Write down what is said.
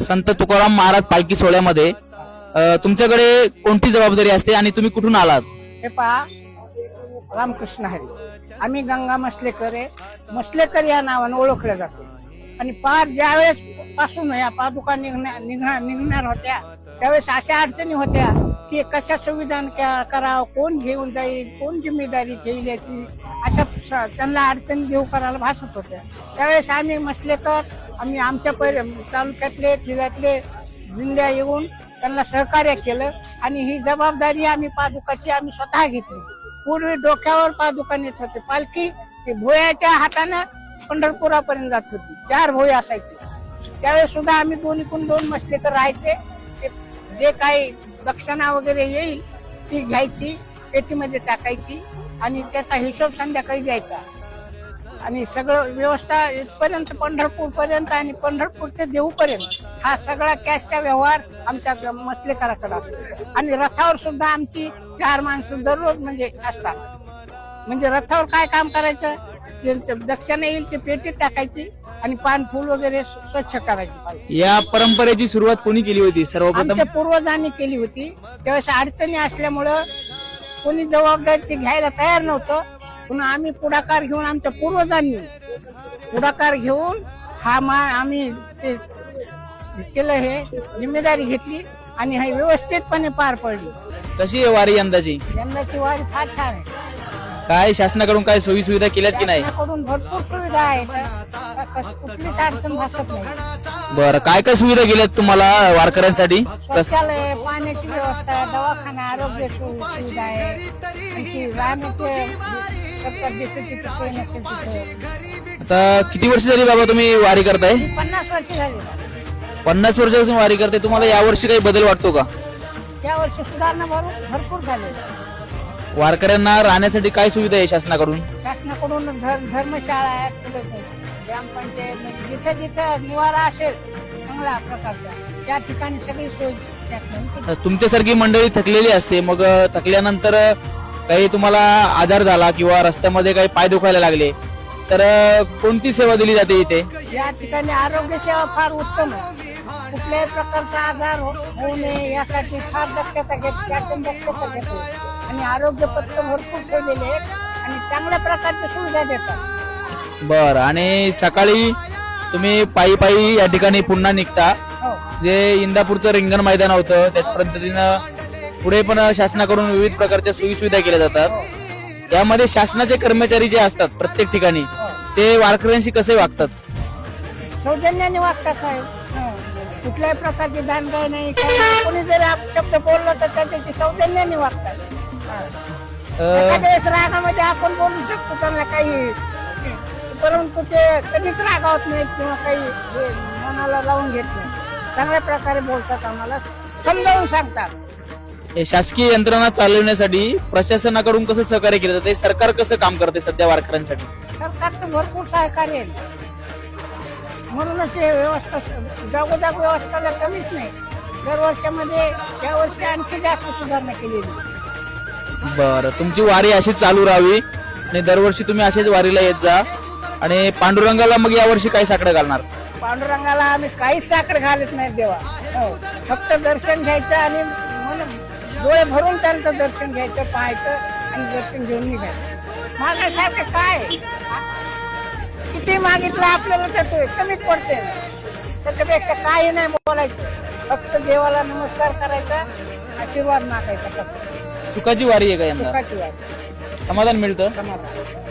संत तुकाराम महाराज पालखी सोहळ्यामध्ये तुमच्याकडे कोणती जबाबदारी असते आणि तुम्ही कुठून आलात? हे पहा रामकृष्ण हरी. आम्ही गंगा मसलेकर मसलेकर या नावाने ओळखल्या जातो. आणि पार ज्यावेळेस पासून या पादुका निघण्या निघणार निघणार होत्या त्यावेळेस अशा अडचणी होत्या की कशा सुविधा करावं कोण घेऊन जाईल कोण जिम्मेदारी घेईल याची अशा स- त्यांना अडचण घेऊ करायला भासत होत्या. त्यावेळेस आम्ही मसलेकर आम्ही आमच्या परि तालुक्यातले जिल्ह्यातले जिल्ह्या येऊन त्यांना सहकार्य केलं आणि ही जबाबदारी आम्ही पादुकाची आम्ही स्वतः घेतली. पूर्वी डोक्यावर पादुका नेत होते. पालखी ती भोयाच्या हातानं पंढरपुरापर्यंत जात होती. चार भोया असायचे. त्यावेळेस सुद्धा आम्ही दोन्हीकडून दोन मसलेकर राहायचे. जे काही दक्षिणा वगैरे येईल ती घ्यायची पेटीमध्ये टाकायची आणि त्याचा हिशोब संध्याकाळी द्यायचा. आणि सगळं व्यवस्था इथपर्यंत पंढरपूर पर्यंत आणि पंढरपूर ते देऊपर्यंत हा सगळा कॅशचा व्यवहार आमच्या ग- मसलेकराकडे असतो. आणि रथावर सुद्धा आमची चार माणसं दररोज म्हणजे असतात. म्हणजे रथावर काय काम करायचं? दक्षिणा येईल ते पेटीत टाकायची. आणि पान फुल वगैरे स्व- स्वच्छ करायची या परंपरेची सुरुवात कोणी केली होती? सर्वप्रथम? आमच्या पूर्वजांनी केली होती. त्यावेळेस अडचणी असल्यामुळं कोणी जबाबदारी ती घ्यायला तयार नव्हतं. पुन्हा आम्ही पुढाकार घेऊन आमच्या पूर्वजांनी पुढाकार घेऊन हा मा आम्ही ते केलं हे जिम्मेदारी घेतली आणि हे व्यवस्थितपणे पार पडली. कशी आहे वारी यंदाची? यंदाची वारी फार छान आहे. काय शासनाकडून काय सोयी सुविधा केल्यात की नाही? शासनाकडून भरपूर सुविधा आहेत. कस- कुठलीच अडचण भासत नाही. बरं काय काय सुविधा केल्यात तुम्हाला वारकऱ्यांसाठी? कस- शौचालय पाण्याची व्यवस्था आहे दवाखाना आरोग्य सु- सुविधा आहे. आणखी राहण्याचे सरकार जिथे तिथे सोय नसेल तिथे आता किती वर्ष झाली बाबा तुम्ही वारी करताय? ही पन्नास वर्ष झाली. पन्नास वर्षापासून वारी करताय. तुम्हाला यावर्षी काही बदल वाटतो का? त्या वर्षी सुधारणा भर- भरपूर झाली. वारकऱ्यांना राहण्यासाठी काय सुविधा आहे शासनाकडून? शासनाकडून धर- धर्मशाळा आहेत ग्रामपंचायत म्हणजे जिथे जिथे निवारा असेल चांगल्या प्रकारचा. त्या ठिकाणी सगळी सोय शासनाने तुमच्यासारखी मंडळी थकलेली असते मग अ, थकल्यानंतर अ, काही तुम्हाला आजार झाला किंवा रस्त्यामध्ये काही पाय दुखायला लागले तर अ, कोणती सेवा दिली जाते इथे? या ठिकाणी आरोग्य सेवा फार उत्तम आहे. कुठल्याही प्रकारचा आजार हो- होऊ नये यासाठी फार दक्षता घेत शासन दक्षता घेते आणि आरोग्य पत्र भरपूर ठेवलेले आहेत आणि चांगल्या प्रकारच्या सुविधा देतात. बर आणि सकाळी तुम्ही पायी पायी या ठिकाणी पुन्हा निघता. हो. जे इंदापूरचं रिंगण मैदान होतं त्याच पद्धतीनं पुढे पण शासनाकडून विविध प्रकारच्या सोयी सुविधा केल्या जातात. यामध्ये शासनाचे कर्मचारी जे असतात प्रत्येक ठिकाणी ते वारकऱ्यांशी कसे वागतात? सौजन्याने वागतात साहेब. हो. कुठल्याही प्रकारची दानगाय नाही. काही नाही. कोणी जरी आप शब्द बोलला तर त्याच्याशी सौजन्याने वागतात. हा. एखाद्या वेळेस रागामध्ये आपण बोलू शकतो त्यांना काही परंतु ते कधीच रागावत नाहीत किंवा काही हे मनाला लावून घेत नाही चांगल्या प्रकारे बोलतात आम्हाला समजावून सांगतात. हे शासकीय यंत्रणा चालवण्यासाठी प्रशासनाकडून कसं सहकार्य केलं जाते? सरकार कसं काम करते सध्या वारकऱ्यांसाठी? सरकारचं भरपूर सहकार्य आहे. म्हणूनच हे व्यवस्था जागोजाग व्यवस्थाला कमीच नाही. दरवर्षामध्ये या वर्षी आणखी जास्त सुधारणा केलेली आहे. बरं तुमची वारी अशीच चालू राहावी. आणि दरवर्षी तुम्ही असेच वारीला येत जा. आणि पांडुरंगाला मग यावर्षी काय साकडं घालणार? पांडुरंगाला आम्ही काहीच साखर घालत नाही देवा. हो. फक्त दर्शन घ्यायचं आणि मन डोळे भरून त्यांचं दर्शन घ्यायचं पाहायचं आणि दर्शन घेऊन निघायचं. मागायसारखं काय? किती मागितलं आपल्याला त्याचं कमीच पडते. त्याच्यापेक्षा काही नाही बोलायचं. फक्त देवाला नमस्कार करायचा आशीर्वाद मागायचा फक्त. सुखाची वारी आहे का यंदा? सुखाची समाधान मिळतं? समाधान.